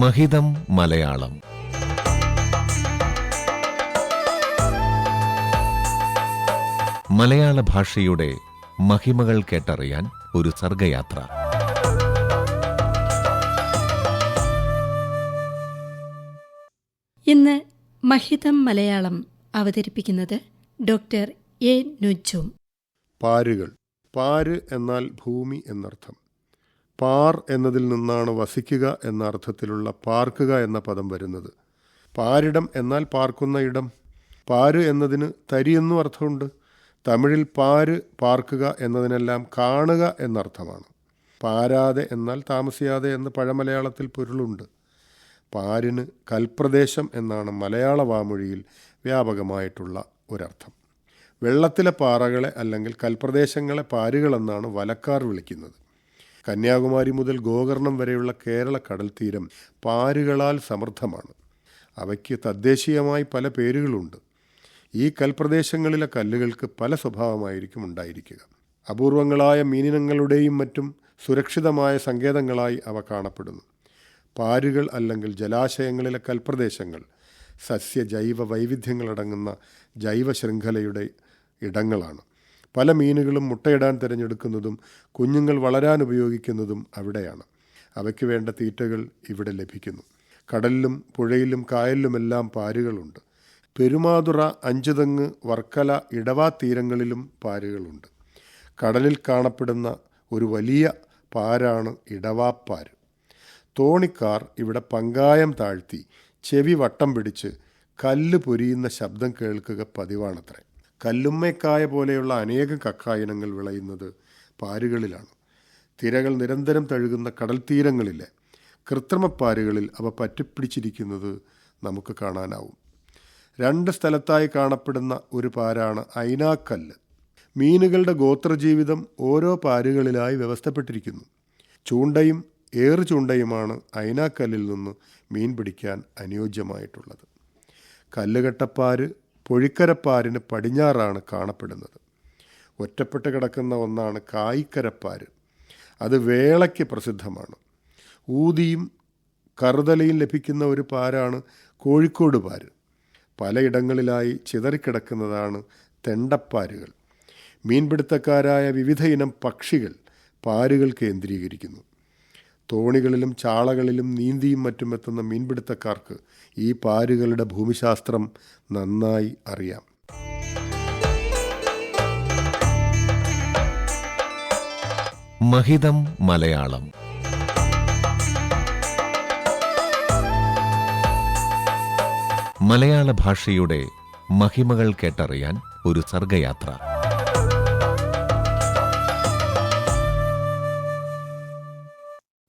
മഹിതം മലയാളം. മലയാള ഭാഷയുടെ മഹിമകൾ കേട്ടറിയാൻ ഒരു സർഗയാത്ര. ഇന്ന് മഹിതം മലയാളം അവതരിപ്പിക്കുന്നത് ഡോക്ടർ എ നുജും പാരുകൾ. പാര് എന്നാൽ ഭൂമി എന്നർത്ഥം. പാർ എന്നതിൽ നിന്നാണ് വസിക്കുക എന്ന അർത്ഥത്തിലുള്ള പാർക്കുക എന്ന പദം വരുന്നത്. പാരിടം എന്നാൽ പാർക്കുന്ന ഇടം. പാര് എന്നതിന് തരി എന്നും അർത്ഥമുണ്ട്. തമിഴിൽ പാര് പാർക്കുക എന്നതിനെല്ലാം കാണുക എന്നർത്ഥമാണ്. പാരാതെ എന്നാൽ താമസിയാതെ എന്ന് പഴമലയാളത്തിൽ പൊരുളുണ്ട്. പാരിന് കൽപ്രദേശം എന്നാണ് മലയാള വാമൊഴിയിൽ വ്യാപകമായിട്ടുള്ള ഒരർത്ഥം. വെള്ളത്തിലെ പാറകളെ അല്ലെങ്കിൽ കൽപ്രദേശങ്ങളെ പാരുകളെന്നാണ് വലക്കാർ വിളിക്കുന്നത്. കന്യാകുമാരി മുതൽ ഗോകർണം വരെയുള്ള കേരള കടൽത്തീരം തീരം പാരുകളാൽ സമൃദ്ധമാണ്. അവയ്ക്ക് തദ്ദേശീയമായി പല പേരുകളുണ്ട്. ഈ കൽപ്രദേശങ്ങളിലെ കല്ലുകൾക്ക് പല സ്വഭാവമായിരിക്കും ഉണ്ടായിരിക്കുക. അപൂർവങ്ങളായ മീനിനങ്ങളുടെയും മറ്റും സുരക്ഷിതമായ സങ്കേതങ്ങളായി അവ കാണപ്പെടുന്നു. പാരുകൾ അല്ലെങ്കിൽ ജലാശയങ്ങളിലെ കൽപ്രദേശങ്ങൾ സസ്യ ജൈവ വൈവിധ്യങ്ങളടങ്ങുന്ന ജൈവ ശൃംഖലയുടെ ഇടങ്ങളാണ്. പല മീനുകളും മുട്ടയിടാൻ തിരഞ്ഞെടുക്കുന്നതും കുഞ്ഞുങ്ങൾ വളരാൻ ഉപയോഗിക്കുന്നതും അവിടെയാണ്. അവയ്ക്ക് വേണ്ട തീറ്റകൾ ഇവിടെ ലഭിക്കുന്നു. കടലിലും പുഴയിലും കായലിലുമെല്ലാം പാരുകളുണ്ട്. പെരുമാതുറ അഞ്ചുതെങ്ങ് വർക്കല ഇടവാ തീരങ്ങളിലും പാരുകളുണ്ട്. കടലിൽ കാണപ്പെടുന്ന ഒരു വലിയ പാരാണ് ഇടവാപ്പാര് തോണിക്കാർ ഇവിടെ പങ്കായം താഴ്ത്തി ചെവി വട്ടം പിടിച്ച് കല്ല് പൊരിയുന്ന ശബ്ദം കേൾക്കുക പതിവാണത്രേ. കല്ലുമ്മക്കായ പോലെയുള്ള അനേകം കക്കായിനങ്ങൾ വിളയുന്നത് പാരുകളിലാണ്. തിരകൾ നിരന്തരം തഴുകുന്ന കടൽ തീരങ്ങളിലെ കൃത്രിമപ്പാരുകളിൽ അവ പറ്റിപ്പിടിച്ചിരിക്കുന്നത് നമുക്ക് കാണാനാവും. രണ്ട് സ്ഥലത്തായി കാണപ്പെടുന്ന ഒരു പാരാണ് ഐനാക്കല്ല്. മീനുകളുടെ ഗോത്രജീവിതം ഓരോ പാരുകളിലായി വ്യവസ്ഥപ്പെട്ടിരിക്കുന്നു. ചൂണ്ടയും ഏറു ചൂണ്ടയുമാണ് ഐനാക്കല്ലിൽ നിന്ന് മീൻ പിടിക്കാൻ അനുയോജ്യമായിട്ടുള്ളത്. കല്ലുകെട്ടപ്പാര് പൊഴിക്കരപ്പാരിന് പടിഞ്ഞാറാണ് കാണപ്പെടുന്നത്. ഒറ്റപ്പെട്ട് കിടക്കുന്ന ഒന്നാണ് കായിക്കരപ്പാര്. അത് വേളയ്ക്ക് പ്രസിദ്ധമാണ്. ഊതിയും കറുതലയും ലഭിക്കുന്ന ഒരു പാരാണ് കോഴിക്കോട് പാര്. പലയിടങ്ങളിലായി ചിതറിക്കിടക്കുന്നതാണ് തെണ്ടപ്പാരുകൾ. മീൻപിടുത്തക്കാരായ വിവിധ ഇനം പക്ഷികൾ പാരുകൾ കേന്ദ്രീകരിക്കുന്നു. തോണികളിലും ചാളകളിലും നീന്തിയും മറ്റും എത്തുന്ന മീൻപിടുത്തക്കാർക്ക് ഈ പാരുകളുടെ ഭൂമിശാസ്ത്രം നന്നായി അറിയാം. മഹിതം മലയാളം. മലയാള ഭാഷയുടെ മഹിമകൾ കേട്ടറിയാൻ ഒരു സർഗയാത്ര.